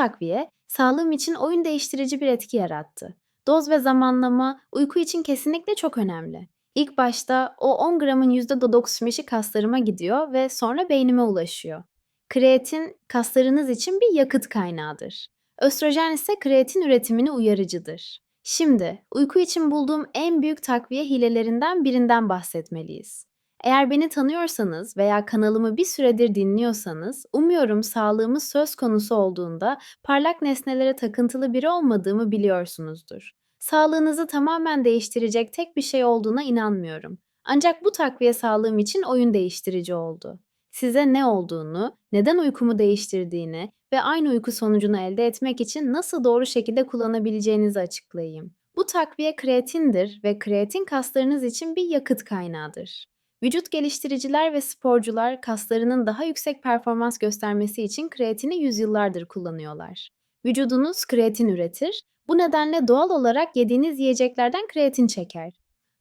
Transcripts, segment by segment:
takviye sağlığım için oyun değiştirici bir etki yarattı. Doz ve zamanlama uyku için kesinlikle çok önemli. İlk başta o 10 gramın %95'i kaslarıma gidiyor ve sonra beynime ulaşıyor. Kreatin kaslarınız için bir yakıt kaynağıdır. Östrojen ise kreatin üretimini uyarıcıdır. Şimdi uyku için bulduğum en büyük takviye hilelerinden birinden bahsetmeliyiz. Eğer beni tanıyorsanız veya kanalımı bir süredir dinliyorsanız, umuyorum sağlığımız söz konusu olduğunda parlak nesnelere takıntılı biri olmadığımı biliyorsunuzdur. Sağlığınızı tamamen değiştirecek tek bir şey olduğuna inanmıyorum. Ancak bu takviye sağlığım için oyun değiştirici oldu. Size ne olduğunu, neden uykumu değiştirdiğini ve aynı uyku sonucunu elde etmek için nasıl doğru şekilde kullanabileceğinizi açıklayayım. Bu takviye kreatindir ve kreatin kaslarınız için bir yakıt kaynağıdır. Vücut geliştiriciler ve sporcular kaslarının daha yüksek performans göstermesi için kreatini yüzyıllardır kullanıyorlar. Vücudunuz kreatin üretir. Bu nedenle doğal olarak yediğiniz yiyeceklerden kreatin çeker.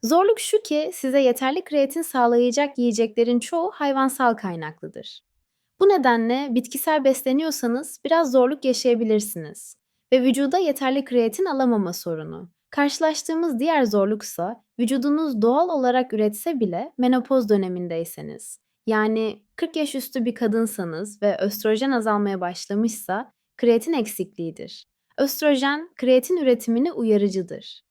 Zorluk şu ki size yeterli kreatin sağlayacak yiyeceklerin çoğu hayvansal kaynaklıdır. Bu nedenle bitkisel besleniyorsanız biraz zorluk yaşayabilirsiniz ve vücuda yeterli kreatin alamama sorunu. Karşılaştığımız diğer zorluksa vücudunuz doğal olarak üretse bile menopoz dönemindeyseniz. Yani 40 yaş üstü bir kadınsanız ve östrojen azalmaya başlamışsa kreatin eksikliğidir. Östrojen kreatin üretimini uyarıcıdır.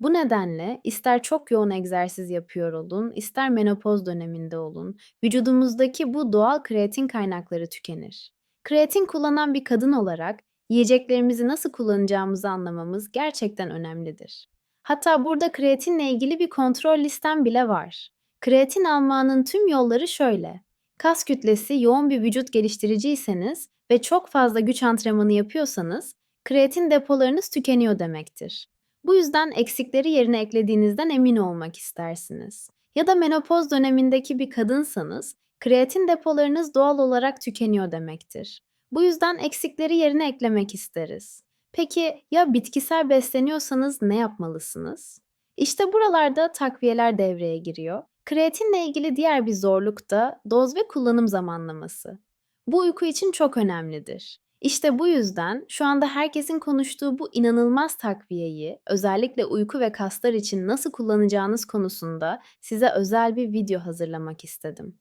Bu nedenle ister çok yoğun egzersiz yapıyor olun, ister menopoz döneminde olun, vücudumuzdaki bu doğal kreatin kaynakları tükenir. Kreatin kullanan bir kadın olarak yiyeceklerimizi nasıl kullanacağımızı anlamamız gerçekten önemlidir. Hatta burada kreatinle ilgili bir kontrol listem bile var. Kreatin almanın tüm yolları şöyle. Kas kütlesi yoğun bir vücut geliştiriciyseniz ve çok fazla güç antrenmanı yapıyorsanız kreatin depolarınız tükeniyor demektir. Bu yüzden eksikleri yerine eklediğinizden emin olmak istersiniz. Ya da menopoz dönemindeki bir kadınsanız kreatin depolarınız doğal olarak tükeniyor demektir. Bu yüzden eksikleri yerine eklemek isteriz. Peki ya bitkisel besleniyorsanız ne yapmalısınız? İşte buralarda takviyeler devreye giriyor. Kreatinle ilgili diğer bir zorluk da doz ve kullanım zamanlaması. Bu uyku için çok önemlidir. İşte bu yüzden şu anda herkesin konuştuğu bu inanılmaz takviyeyi özellikle uyku ve kaslar için nasıl kullanacağınız konusunda size özel bir video hazırlamak istedim.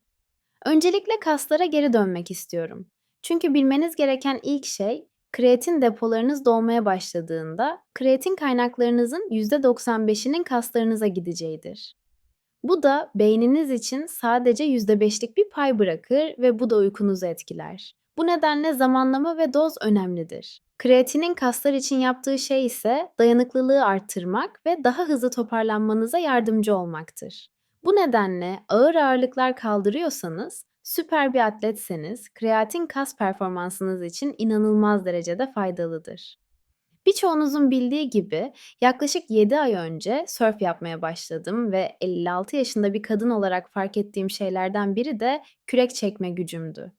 Öncelikle kaslara geri dönmek istiyorum. Çünkü bilmeniz gereken ilk şey kreatin depolarınız dolmaya başladığında kreatin kaynaklarınızın %95'inin kaslarınıza gideceğidir. Bu da beyniniz için sadece %5'lik bir pay bırakır ve bu da uykunuzu etkiler. Bu nedenle zamanlama ve doz önemlidir. Kreatinin kaslar için yaptığı şey ise dayanıklılığı arttırmak ve daha hızlı toparlanmanıza yardımcı olmaktır. Bu nedenle ağır ağırlıklar kaldırıyorsanız, süper bir atletseniz kreatin kas performansınız için inanılmaz derecede faydalıdır. Birçoğunuzun bildiği gibi yaklaşık 7 ay önce sörf yapmaya başladım ve 56 yaşında bir kadın olarak fark ettiğim şeylerden biri de kürek çekme gücümdü.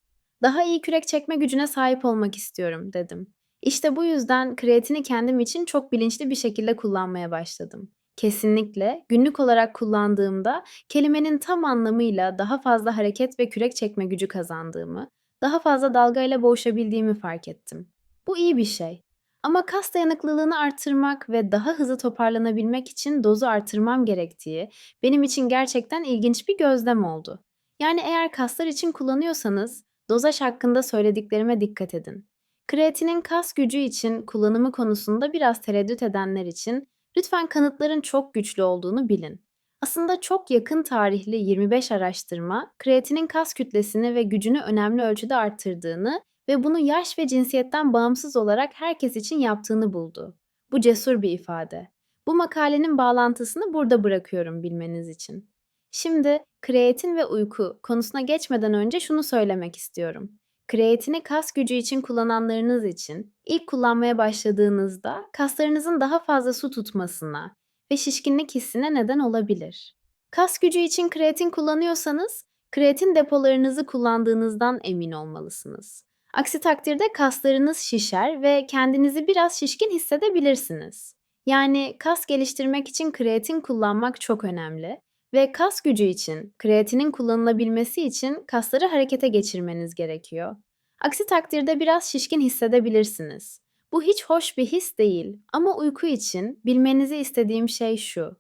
Daha iyi kürek çekme gücüne sahip olmak istiyorum dedim. İşte bu yüzden kreatini kendim için çok bilinçli bir şekilde kullanmaya başladım. Kesinlikle günlük olarak kullandığımda kelimenin tam anlamıyla daha fazla hareket ve kürek çekme gücü kazandığımı, daha fazla dalgayla boğuşabildiğimi fark ettim. Bu iyi bir şey. Ama kas dayanıklılığını artırmak ve daha hızlı toparlanabilmek için dozu artırmam gerektiği benim için gerçekten ilginç bir gözlem oldu. Yani eğer kaslar için kullanıyorsanız dozaj hakkında söylediklerime dikkat edin. Kreatinin kas gücü için kullanımı konusunda biraz tereddüt edenler için lütfen kanıtların çok güçlü olduğunu bilin. Aslında çok yakın tarihli 25 araştırma kreatinin kas kütlesini ve gücünü önemli ölçüde arttırdığını ve bunu yaş ve cinsiyetten bağımsız olarak herkes için yaptığını buldu. Bu cesur bir ifade. Bu makalenin bağlantısını burada bırakıyorum bilmeniz için. Şimdi kreatin ve uyku konusuna geçmeden önce şunu söylemek istiyorum. Kreatini kas gücü için kullananlarınız için ilk kullanmaya başladığınızda kaslarınızın daha fazla su tutmasına ve şişkinlik hissine neden olabilir. Kas gücü için kreatin kullanıyorsanız kreatin depolarınızı kullandığınızdan emin olmalısınız. Aksi takdirde kaslarınız şişer ve kendinizi biraz şişkin hissedebilirsiniz. Yani kas geliştirmek için kreatin kullanmak çok önemli ve kas gücü için kreatinin kullanılabilmesi için kasları harekete geçirmeniz gerekiyor. Aksi takdirde biraz şişkin hissedebilirsiniz. Bu hiç hoş bir his değil ama uyku için bilmenizi istediğim şey şu.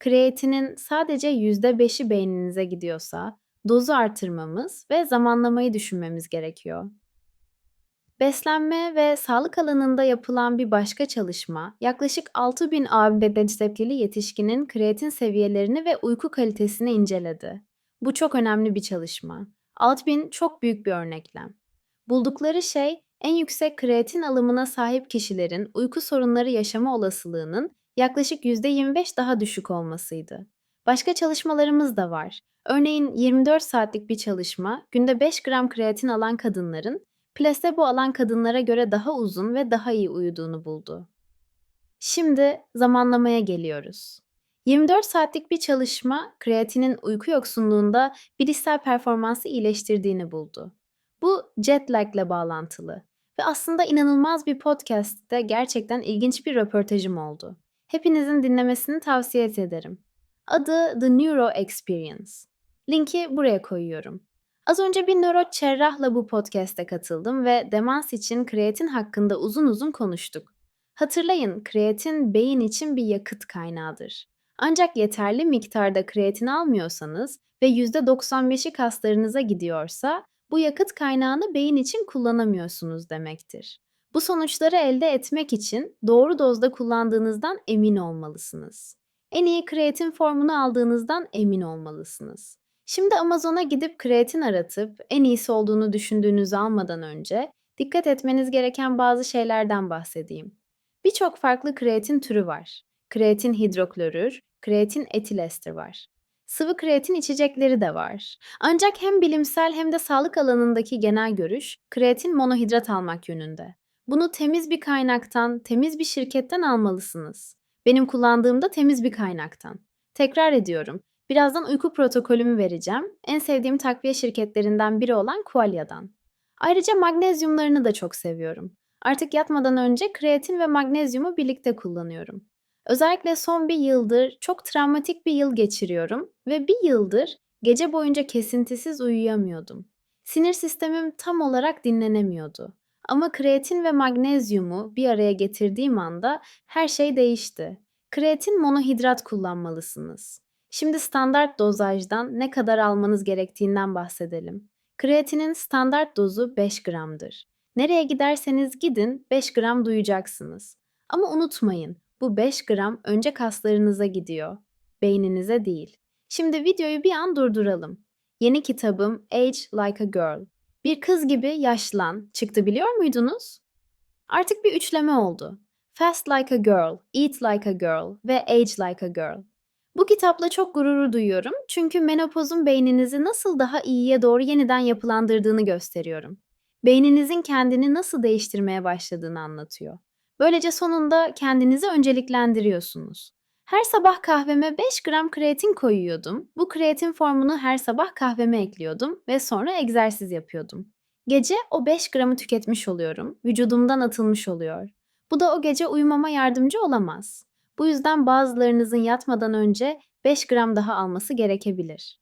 Kreatinin sadece %5'i beyninize gidiyorsa dozu artırmamız ve zamanlamayı düşünmemiz gerekiyor. Beslenme ve sağlık alanında yapılan bir başka çalışma, yaklaşık 6000 AB-reçeteli yetişkinin kreatin seviyelerini ve uyku kalitesini inceledi. Bu çok önemli bir çalışma. 6000 çok büyük bir örneklem. Buldukları şey, en yüksek kreatin alımına sahip kişilerin uyku sorunları yaşama olasılığının yaklaşık %25 daha düşük olmasıydı. Başka çalışmalarımız da var. Örneğin 24 saatlik bir çalışma, günde 5 gram kreatin alan kadınların plasebo alan kadınlara göre daha uzun ve daha iyi uyuduğunu buldu. Şimdi zamanlamaya geliyoruz. 24 saatlik bir çalışma kreatinin uyku yoksunluğunda bilişsel performansı iyileştirdiğini buldu. Bu jet lag ile bağlantılı ve aslında inanılmaz bir podcast'te gerçekten ilginç bir röportajım oldu. Hepinizin dinlemesini tavsiye ederim. Adı The Neuro Experience. Linki buraya koyuyorum. Az önce bir nörocerrahla bu podcast'e katıldım ve demans için kreatin hakkında uzun uzun konuştuk. Hatırlayın, kreatin beyin için bir yakıt kaynağıdır. Ancak yeterli miktarda kreatin almıyorsanız ve %95'i kaslarınıza gidiyorsa bu yakıt kaynağını beyin için kullanamıyorsunuz demektir. Bu sonuçları elde etmek için doğru dozda kullandığınızdan emin olmalısınız. En iyi kreatin formunu aldığınızdan emin olmalısınız. Şimdi Amazon'a gidip kreatin aratıp en iyisi olduğunu düşündüğünüzü almadan önce dikkat etmeniz gereken bazı şeylerden bahsedeyim. Birçok farklı kreatin türü var. Kreatin hidroklorür, kreatin etilester var. Sıvı kreatin içecekleri de var. Ancak hem bilimsel hem de sağlık alanındaki genel görüş kreatin monohidrat almak yönünde. Bunu temiz bir kaynaktan, temiz bir şirketten almalısınız. Benim kullandığımda temiz bir kaynaktan. Tekrar ediyorum. Birazdan uyku protokolümü vereceğim. En sevdiğim takviye şirketlerinden biri olan Qualia'dan. Ayrıca magnezyumlarını da çok seviyorum. Artık yatmadan önce kreatin ve magnezyumu birlikte kullanıyorum. Özellikle son bir yıldır çok travmatik bir yıl geçiriyorum ve bir yıldır gece boyunca kesintisiz uyuyamıyordum. Sinir sistemim tam olarak dinlenemiyordu. Ama kreatin ve magnezyumu bir araya getirdiğim anda her şey değişti. Kreatin monohidrat kullanmalısınız. Şimdi standart dozajdan ne kadar almanız gerektiğinden bahsedelim. Kreatinin standart dozu 5 gramdır. Nereye giderseniz gidin 5 gram duyacaksınız. Ama unutmayın, bu 5 gram önce kaslarınıza gidiyor, beyninize değil. Şimdi videoyu bir an durduralım. Yeni kitabım Age Like a Girl. Bir kız gibi yaşlan çıktı biliyor muydunuz? Artık bir üçleme oldu. Fast Like a Girl, Eat Like a Girl ve Age Like a Girl. Bu kitapla çok gururu duyuyorum çünkü menopozun beyninizi nasıl daha iyiye doğru yeniden yapılandırdığını gösteriyorum. Beyninizin kendini nasıl değiştirmeye başladığını anlatıyor. Böylece sonunda kendinizi önceliklendiriyorsunuz. Her sabah kahveme 5 gram kreatin koyuyordum. Bu kreatin formunu her sabah kahveme ekliyordum ve sonra egzersiz yapıyordum. Gece o 5 gramı tüketmiş oluyorum. Vücudumdan atılmış oluyor. Bu da o gece uyumama yardımcı olamaz. Bu yüzden bazılarınızın yatmadan önce 5 gram daha alması gerekebilir.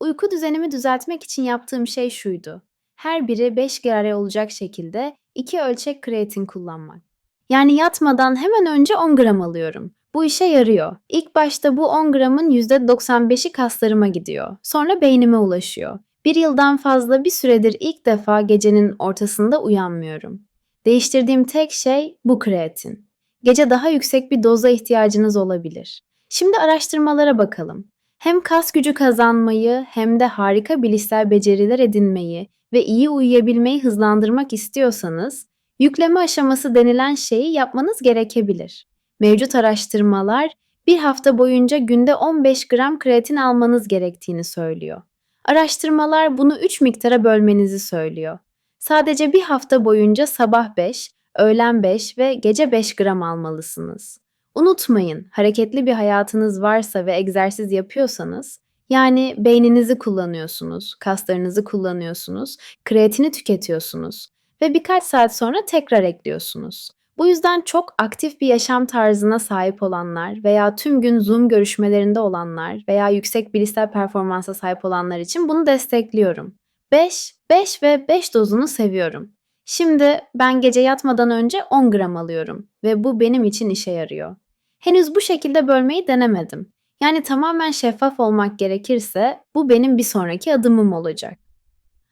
Uyku düzenimi düzeltmek için yaptığım şey şuydu. Her biri 5 kare olacak şekilde 2 ölçek kreatin kullanmak. Yani yatmadan hemen önce 10 gram alıyorum. Bu işe yarıyor. İlk başta bu 10 gramın %95'i kaslarıma gidiyor. Sonra beynime ulaşıyor. Bir yıldan fazla bir süredir ilk defa gecenin ortasında uyanmıyorum. Değiştirdiğim tek şey bu kreatin. Gece daha yüksek bir doza ihtiyacınız olabilir. Şimdi araştırmalara bakalım. Hem kas gücü kazanmayı hem de harika bilişsel beceriler edinmeyi ve iyi uyuyabilmeyi hızlandırmak istiyorsanız, yükleme aşaması denilen şeyi yapmanız gerekebilir. Mevcut araştırmalar bir hafta boyunca günde 15 gram kreatin almanız gerektiğini söylüyor. Araştırmalar bunu 3 miktara bölmenizi söylüyor. Sadece bir hafta boyunca sabah 5, öğlen 5 ve gece 5 gram almalısınız. Unutmayın, hareketli bir hayatınız varsa ve egzersiz yapıyorsanız, yani beyninizi kullanıyorsunuz, kaslarınızı kullanıyorsunuz, kreatini tüketiyorsunuz ve birkaç saat sonra tekrar ekliyorsunuz. Bu yüzden çok aktif bir yaşam tarzına sahip olanlar veya tüm gün Zoom görüşmelerinde olanlar veya yüksek bilişsel performansa sahip olanlar için bunu destekliyorum. 5, 5 ve 5 dozunu seviyorum. Şimdi ben gece yatmadan önce 10 gram alıyorum ve bu benim için işe yarıyor. Henüz bu şekilde bölmeyi denemedim. Yani tamamen şeffaf olmak gerekirse bu benim bir sonraki adımım olacak.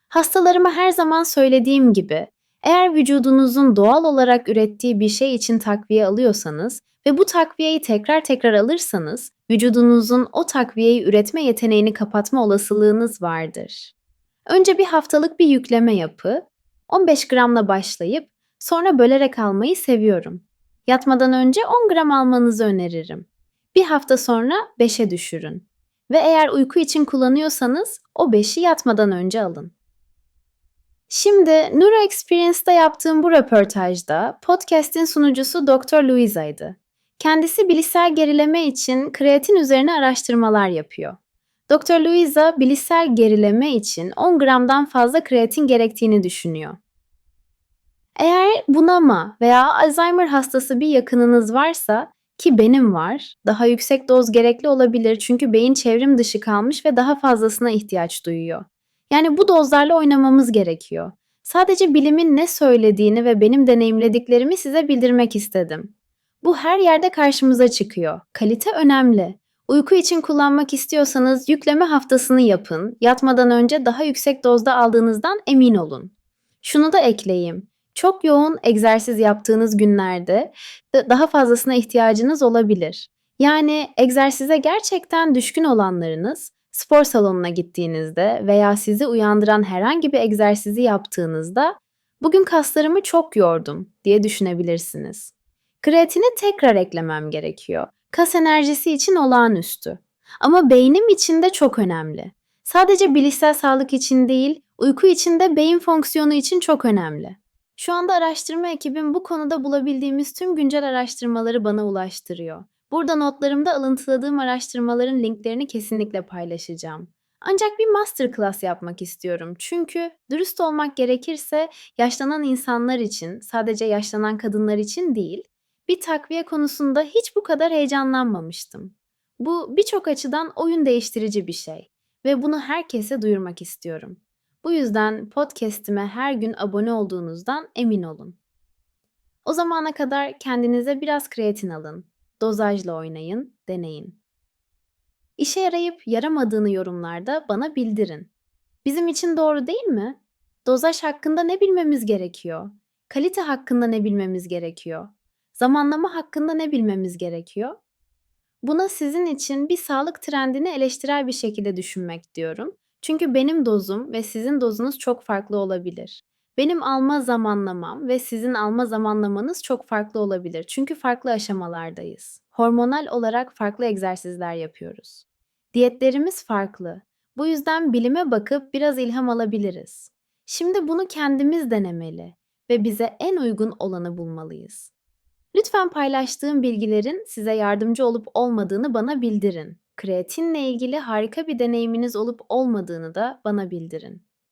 Hastalarıma her zaman söylediğim gibi, eğer vücudunuzun doğal olarak ürettiği bir şey için takviye alıyorsanız ve bu takviyeyi tekrar tekrar alırsanız, vücudunuzun o takviyeyi üretme yeteneğini kapatma olasılığınız vardır. Önce bir haftalık bir yükleme yapı, 15 gramla başlayıp sonra bölerek almayı seviyorum. Yatmadan önce 10 gram almanızı öneririm. Bir hafta sonra 5'e düşürün. Ve eğer uyku için kullanıyorsanız o 5'i yatmadan önce alın. Şimdi Neuro Experience'da yaptığım bu röportajda podcast'in sunucusu Dr. Louisa'ydı. Kendisi bilişsel gerileme için kreatin üzerine araştırmalar yapıyor. Dr. Louisa bilişsel gerileme için 10 gramdan fazla kreatin gerektiğini düşünüyor. Eğer bunama veya Alzheimer hastası bir yakınınız varsa ki benim var, daha yüksek doz gerekli olabilir çünkü beyin çevrim dışı kalmış ve daha fazlasına ihtiyaç duyuyor. Yani bu dozlarla oynamamız gerekiyor. Sadece bilimin ne söylediğini ve benim deneyimlediklerimi size bildirmek istedim. Bu her yerde karşımıza çıkıyor. Kalite önemli. Uyku için kullanmak istiyorsanız yükleme haftasını yapın. Yatmadan önce daha yüksek dozda aldığınızdan emin olun. Şunu da ekleyeyim. Çok yoğun egzersiz yaptığınız günlerde da- daha fazlasına ihtiyacınız olabilir. Yani egzersize gerçekten düşkün olanlarınız spor salonuna gittiğinizde veya sizi uyandıran herhangi bir egzersizi yaptığınızda bugün kaslarımı çok yordum diye düşünebilirsiniz. Kreatini tekrar eklemem gerekiyor. Kas enerjisi için olağanüstü. Ama beynim için de çok önemli. Sadece bilişsel sağlık için değil, uyku için de beyin fonksiyonu için çok önemli. Şu anda araştırma ekibim bu konuda bulabildiğimiz tüm güncel araştırmaları bana ulaştırıyor. Burada notlarımda alıntıladığım araştırmaların linklerini kesinlikle paylaşacağım. Ancak bir masterclass yapmak istiyorum. Çünkü dürüst olmak gerekirse yaşlanan insanlar için, sadece yaşlanan kadınlar için değil, bir takviye konusunda hiç bu kadar heyecanlanmamıştım. Bu birçok açıdan oyun değiştirici bir şey ve bunu herkese duyurmak istiyorum. Bu yüzden podcast'ime her gün abone olduğunuzdan emin olun. O zamana kadar kendinize biraz kreatin alın. Dozajla oynayın, deneyin. İşe yarayıp yaramadığını yorumlarda bana bildirin. Bizim için doğru değil mi? Dozaj hakkında ne bilmemiz gerekiyor? Kalite hakkında ne bilmemiz gerekiyor? Zamanlama hakkında ne bilmemiz gerekiyor? Buna sizin için bir sağlık trendini eleştirel bir şekilde düşünmek diyorum. Çünkü benim dozum ve sizin dozunuz çok farklı olabilir. Benim alma zamanlamam ve sizin alma zamanlamanız çok farklı olabilir. Çünkü farklı aşamalardayız. Hormonal olarak farklı egzersizler yapıyoruz. Diyetlerimiz farklı. Bu yüzden bilime bakıp biraz ilham alabiliriz. Şimdi bunu kendimiz denemeli ve bize en uygun olanı bulmalıyız. Lütfen paylaştığım bilgilerin size yardımcı olup olmadığını bana bildirin. Kreatinle ilgili harika bir deneyiminiz olup olmadığını da bana bildirin.